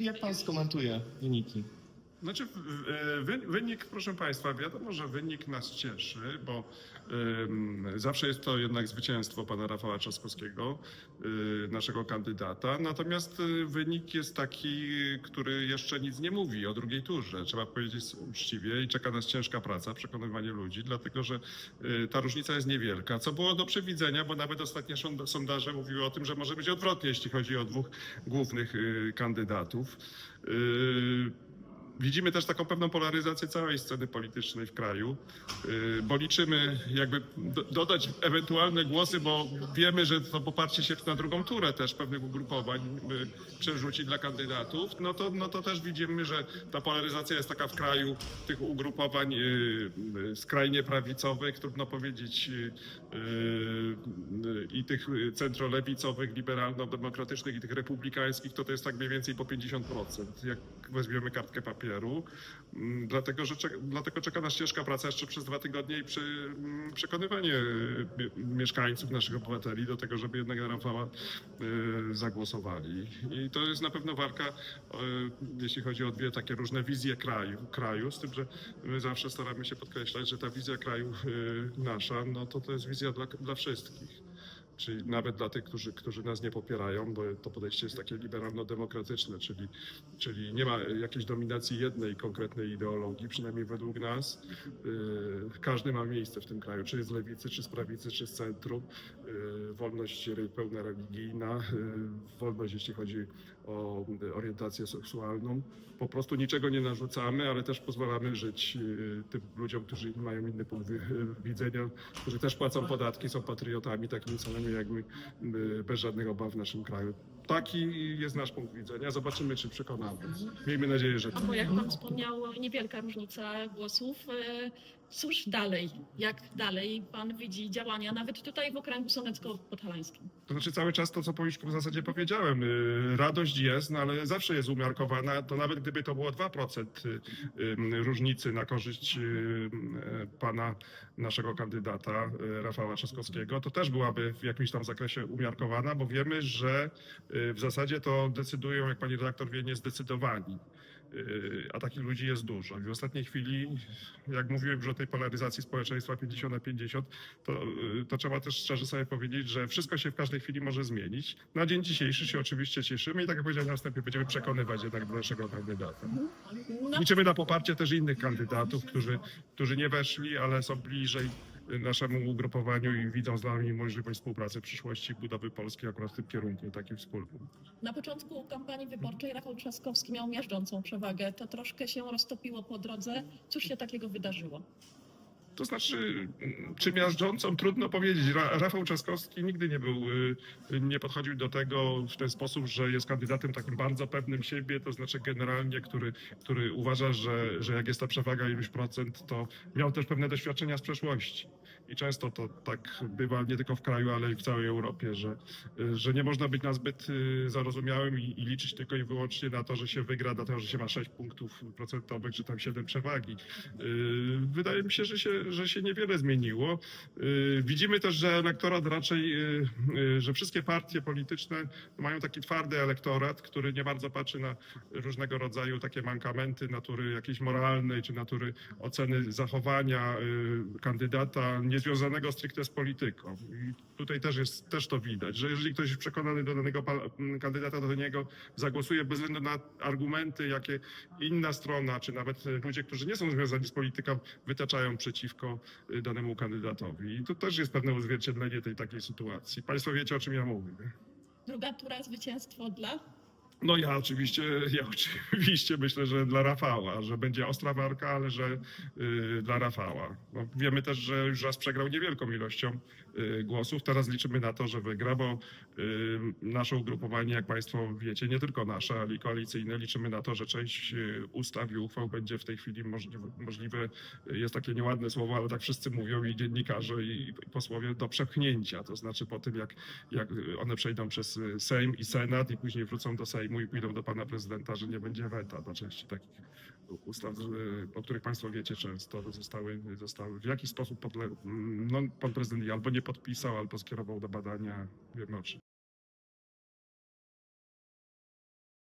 jak pan skomentuje wyniki? Znaczy, e, wy, wynik, proszę Państwa, wiadomo, że wynik nas cieszy, bo zawsze jest to jednak zwycięstwo pana Rafała Trzaskowskiego, y, naszego kandydata. Natomiast y, wynik jest taki, który jeszcze nic nie mówi o drugiej turze. Trzeba powiedzieć uczciwie i czeka nas ciężka praca, przekonywanie ludzi, dlatego że ta różnica jest niewielka, co było do przewidzenia, bo nawet ostatnie sonda- sondaże mówiły o tym, że może być odwrotnie, jeśli chodzi o dwóch głównych kandydatów. Y, Widzimy też taką pewną polaryzację całej sceny politycznej w kraju, yy, bo liczymy jakby do, dodać ewentualne głosy, bo wiemy, że to poparcie się na drugą turę też pewnych ugrupowań yy, przerzuci dla kandydatów, no to, no to też widzimy, że ta polaryzacja jest taka w kraju tych ugrupowań yy, skrajnie prawicowych, trudno powiedzieć, i tych centrolewicowych, liberalno-demokratycznych i tych republikańskich, to to jest tak mniej więcej po 50%, jak weźmiemy kartkę papieru. Mm, Dlatego, że dlatego czeka nas ciężka praca jeszcze przez dwa tygodnie i przy, mm, przekonywanie mieszkańców, naszych obywateli do tego, żeby jednak na Rafała y, zagłosowali. I to jest na pewno walka, y, jeśli chodzi o dwie takie różne wizje kraju, kraju, z tym, że my zawsze staramy się podkreślać, że ta wizja kraju y, nasza, no to to jest wizja dla, dla wszystkich. Czyli nawet dla tych, którzy, którzy nas nie popierają, bo to podejście jest takie liberalno-demokratyczne, czyli, czyli nie ma jakiejś dominacji jednej konkretnej ideologii, przynajmniej według nas. Yy, każdy ma miejsce w tym kraju, czy z lewicy, czy z prawicy, czy z centrum. Yy, wolność pełna religijna, yy, wolność jeśli chodzi o orientację seksualną. Po prostu niczego nie narzucamy, ale też pozwalamy żyć tym ludziom, którzy mają inny punkt wi- widzenia, którzy też płacą podatki, są patriotami takimi samymi jak my, yy, bez żadnych obaw w naszym kraju. Taki jest nasz punkt widzenia. Zobaczymy, czy przekonamy. Miejmy nadzieję, że No bo jak pan wspomniał, niewielka różnica głosów. E, Cóż dalej? Jak dalej pan widzi działania, nawet tutaj w okręgu sonecko-podhalańskim? To znaczy cały czas to, co po już w zasadzie powiedziałem. y, Radość jest, no ale zawsze jest umiarkowana. To nawet gdyby to było 2% y, y, różnicy na korzyść pana naszego kandydata Rafała Trzaskowskiego, to też byłaby w jakimś tam zakresie umiarkowana, bo wiemy, że w zasadzie to decydują, jak pani redaktor wie, niezdecydowani. Y, A takich ludzi jest dużo. I w ostatniej chwili, jak mówiłem już o tej polaryzacji społeczeństwa 50 na 50, to, y, to trzeba też szczerze sobie powiedzieć, że wszystko się w każdej chwili może zmienić. Na dzień dzisiejszy się oczywiście cieszymy i tak jak powiedziałem na wstępie, będziemy przekonywać jednak naszego kandydata. Liczymy na poparcie też innych kandydatów, którzy, którzy nie weszli, ale są bliżej y, naszemu ugrupowaniu i widzą z nami możliwość współpracy w przyszłości budowy Polski akurat w tym kierunku, takim wspólnym. na początku kampanii wyborczej Rafał Trzaskowski miał miażdżącą przewagę. To troszkę się roztopiło po drodze. Cóż się takiego wydarzyło? To znaczy, czy miażdżącą, trudno powiedzieć. Ra Rafał Trzaskowski nigdy nie był, y, nie podchodził do tego w ten sposób, że jest kandydatem takim bardzo pewnym siebie, to znaczy generalnie, który, który uważa, że, że jak jest ta przewaga iluś procent, to miał też pewne doświadczenia z przeszłości. I często to tak bywa nie tylko w kraju, ale i w całej Europie, że, że nie można być nazbyt y, zarozumiałym i, i liczyć tylko i wyłącznie na to, że się wygra, dlatego że się ma 6 punktów procentowych, czy tam 7 przewagi. Y, Wydaje mi się, że się, że się niewiele zmieniło. Y, Widzimy też, że elektorat raczej, że wszystkie partie polityczne mają taki twardy elektorat, który nie bardzo patrzy na różnego rodzaju takie mankamenty natury jakiejś moralnej, czy natury oceny zachowania kandydata niezwiązanego stricte z polityką. I tutaj też jest, też to widać, że jeżeli ktoś jest przekonany do danego kandydata, do niego zagłosuje bez względu na argumenty, jakie inna strona, czy nawet ludzie, którzy nie są związani z polityką, wytaczają przeciwko y, danemu kandydatowi. I to też jest pewne odzwierciedlenie tej takiej sytuacji. Państwo wiecie, o czym ja mówię. Druga tura zwycięstwo dla? No ja oczywiście, ja oczywiście myślę, że dla Rafała, że będzie ostra walka, ale że y, dla Rafała. No, wiemy też, że już raz przegrał niewielką ilością y, głosów. Teraz liczymy na to, że wygra, bo y, nasze ugrupowanie, jak Państwo wiecie, nie tylko nasze, ale i koalicyjne, liczymy na to, że część y, ustaw i uchwał będzie w tej chwili możliwe, możliwe jest takie nieładne słowo, ale tak wszyscy mówią i dziennikarze i posłowie do przepchnięcia. To znaczy po tym, jak, jak one przejdą przez y, Sejm i Senat i później wrócą do Sejmu i pójdą do pana prezydenta, że nie będzie weta do części takich ustaw, o których państwo wiecie często, zostały, zostały w jakiś sposób podle, no, pan prezydent albo nie podpisał, albo skierował do badania, wiemy o czym.